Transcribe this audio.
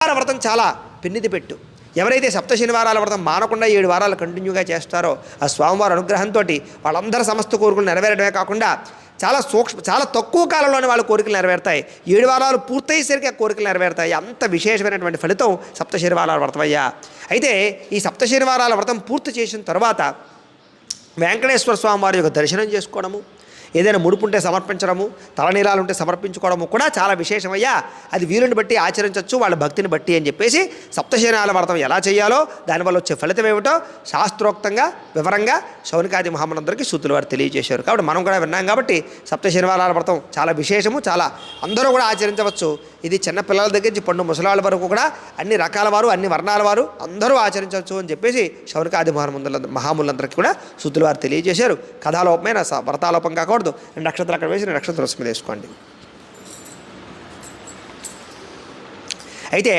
శనివార వ్రతం చాలా పెన్నిది పెట్టు. ఎవరైతే సప్త శనివారాల వ్రతం మానకుండా ఏడు వారాలు కంటిన్యూగా చేస్తారో ఆ స్వామివారి అనుగ్రహంతో వాళ్ళందరి సమస్త కోరికలు నెరవేరడమే కాకుండా చాలా సూక్ష్మ చాలా తక్కువ కాలంలోనే వాళ్ళ కోరికలు నెరవేరుతాయి. ఏడు వారాలు పూర్తయ్యేసరికి ఆ కోరికలు నెరవేరుతాయి. అంత విశేషమైనటువంటి ఫలితం సప్త శనివారాల వ్రతం అయ్యా అయితే ఈ సప్త శనివారాల వ్రతం పూర్తి చేసిన తర్వాత వెంకటేశ్వర స్వామివారి యొక్క దర్శనం చేసుకోవడము ఏదైనా ముడుపు ఉంటే సమర్పించడము తలనీలాలు ఉంటే సమర్పించుకోవడము కూడా చాలా విశేషమయ్యా. అది వీలుని బట్టి ఆచరించవచ్చు వాళ్ళ భక్తిని బట్టి అని చెప్పేసి సప్తశయనాల వ్రతం ఎలా చేయాలో దానివల్ల వచ్చే ఫలితం ఏమిటో శాస్త్రోక్తంగా వివరంగా శౌనికాది మహామనందరికీ సూతులు వారు తెలియజేశారు. కాబట్టి మనం కూడా విన్నాం కాబట్టి సప్త శనివారాల వ్రతం చాలా విశేషము చాలా అందరూ కూడా ఆచరించవచ్చు. ఇది చిన్న పిల్లల దగ్గర నుంచి పండు ముసలాళ్ళ వరకు కూడా అన్ని రకాల వారు అన్ని వర్ణాల వారు అందరూ ఆచరించవచ్చు అని చెప్పేసి శౌనికాది మహాముల మహాములందరికీ కూడా సూతులు వారు తెలియజేశారు. కథాలోపమైన వ్రతాలోపం కాకుండా కాకూడదు రెండు నక్షత్రాలు అక్కడ వేసి రెండు నక్షత్రం మీద వేసుకోండి. అయితే